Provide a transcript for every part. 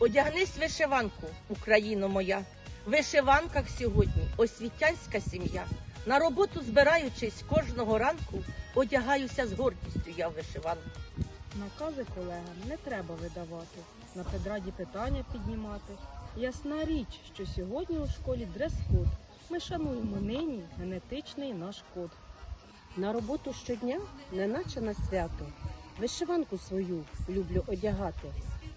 Одягнись вишиванку, Україно моя. В вишиванках сьогодні освітянська сім'я. На роботу збираючись кожного ранку, одягаюся з гордістю я в вишиванку. Накази колегам не треба видавати, на педраді питання піднімати. Ясна річ, що сьогодні у школі дрес-код. Ми шануємо нині генетичний наш код. На роботу щодня, неначе на свято. Вишиванку свою люблю одягати.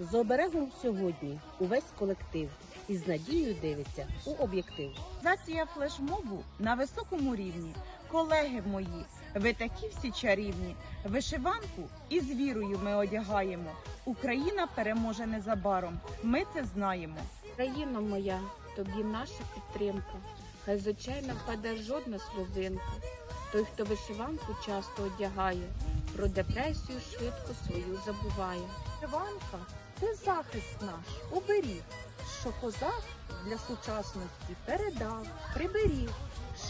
З оберегом сьогодні увесь колектив і з надією дивиться у об'єктив. Організація флешмобу на високому рівні. Колеги мої, ви такі всі чарівні. Вишиванку із вірою ми одягаємо. Україна переможе незабаром. Ми це знаємо. Країна моя, тобі наша підтримка. Хай з очей не впаде жодна сльозинка. Той, хто вишиванку часто одягає, про депресію швидко свою забуває. Вишиванка це захист наш, оберіг, що козак для сучасності передав, приберіг,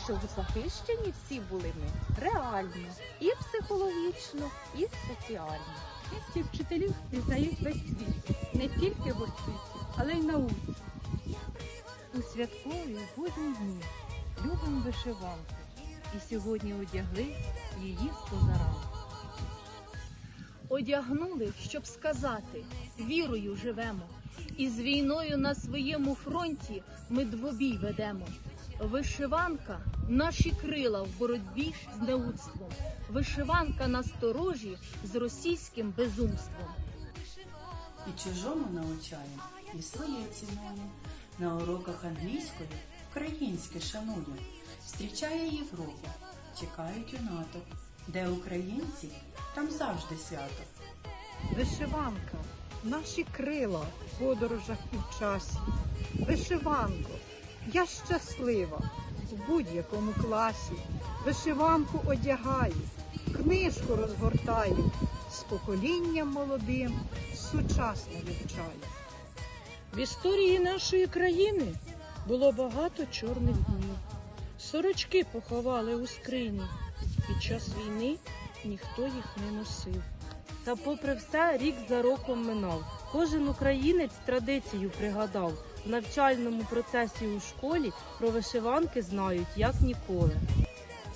щоб захищені всі були ми реально, і психологічно, і соціально. Українських вчителів пізнають весь світ, не тільки в освіті, але й науці. У святкові будні дні любим вишиванку і сьогодні одягли її позаранку. Одягнули, щоб сказати, вірою живемо, і з війною на своєму фронті ми двобій ведемо. Вишиванка наші крила в боротьбі з неудством. Вишиванка на сторожі з російським безумством. І чужому навчаємо, і своє цінуємо. На уроках англійської українське шануємо. Зустрічає Європа, чекають у НАТО, де українці, там завжди свято. Вишиванка, наші крила в подорожах і в часі. Вишиванко, я щаслива в будь-якому класі. Вишиванку одягаю, книжку розгортаю, з поколінням молодим сучасно вивчаю. В історії нашої країни було багато чорних днів. Сорочки поховали у скрині. Під час війни ніхто їх не носив. Та попри все, рік за роком минав. Кожен українець традицію пригадав. В навчальному процесі у школі про вишиванки знають як ніколи.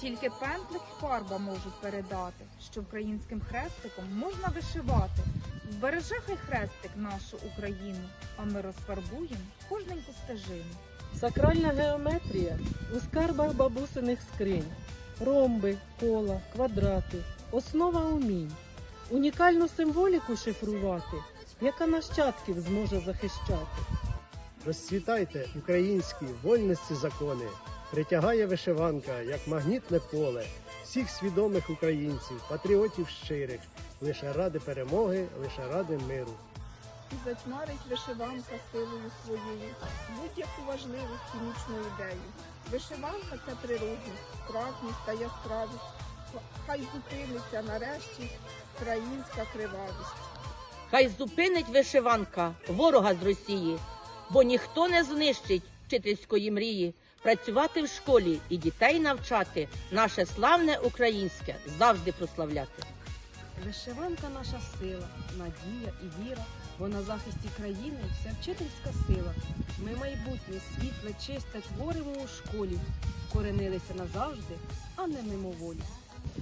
Тільки пензлик і фарба можуть передати, що українським хрестиком можна вишивати. Вбереже хай хрестик нашу Україну, а ми розфарбуємо кожненьку стежину. Сакральна геометрія у скарбах бабусиних скринь. Ромби, кола, квадрати, основа умінь. Унікальну символіку шифрувати, яка нащадків зможе захищати. Розцвітайте українські вольності закони, притягає вишиванка, як магнітне поле, всіх свідомих українців, патріотів щирих, лише ради перемоги, лише ради миру. І затьмарить вишиванка силою своєю, будь-яку важливу хімічну ідею. Вишиванка це природність, справжність та яскравість. Хай зупиниться нарешті українська кривавість. Хай зупинить вишиванка ворога з Росії, бо ніхто не знищить вчительської мрії. Працювати в школі і дітей навчати, наше славне українське завжди прославляти. Вишиванка наша сила, надія і віра, бо на захисті країни вся вчительська сила. Ми майбутнє світле, чисте творимо у школі, коренилися назавжди, а не мимоволі.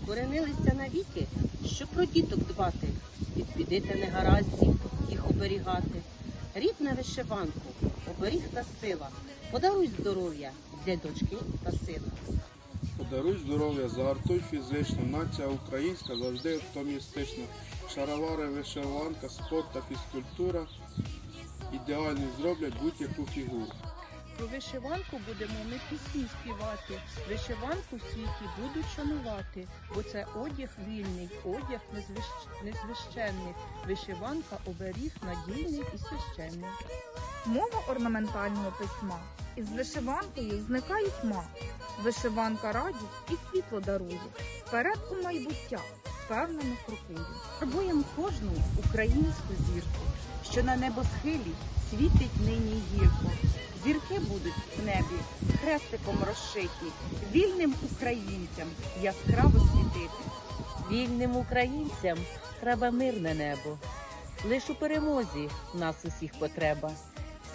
Коренилися навіки, щоб про діток дбати, від біди та негараздів їх оберігати. Рідна вишиванку, оберіг та сила, подаруй здоров'я для дочки та сина. Подаруй здоров'я, загартуй фізично, нація українська завжди оптимістична. Шаровари, вишиванка, спорт та фізкультура ідеально зроблять будь-яку фігуру. Про вишиванку будемо ми пісні співати. Вишиванку в світі будуть шанувати, бо це одяг вільний, одяг незвищ- незвищенний. Вишиванка оберіг надійний і священний. Мова орнаментального письма. Із вишиванкою зникає тьма. Вишиванка радість і світло дарує. Вперед у майбуття впевнено крокує. Фарбуємо кожну українську зірку, що на небосхилі світить нині гірко. Зірки будуть в небі хрестиком розшиті, вільним українцям яскраво світити. Вільним українцям треба мирне небо. Лиш у перемозі нас усіх потреба.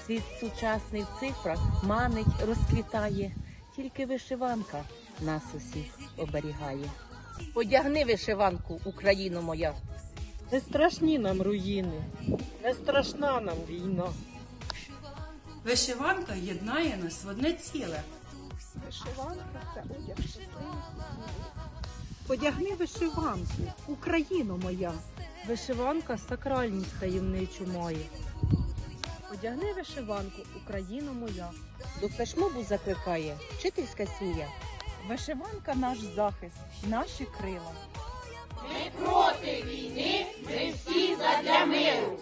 Світ сучасний в цифрах манить, розквітає, тільки вишиванка нас усіх оберігає. Одягни вишиванку, Україно моя. Не страшні нам руїни, не страшна нам війна. Вишиванка єднає нас в одне ціле. Вишиванка це одяг щасливих Одягни вишиванку, Україно моя. Вишиванка сакральність таємничу має. Одягни вишиванку, Україно моя. До флешмобу закликає вчительська сім'я. Вишиванка наш захист, наші крила. Ми проти війни, ми всі задля миру.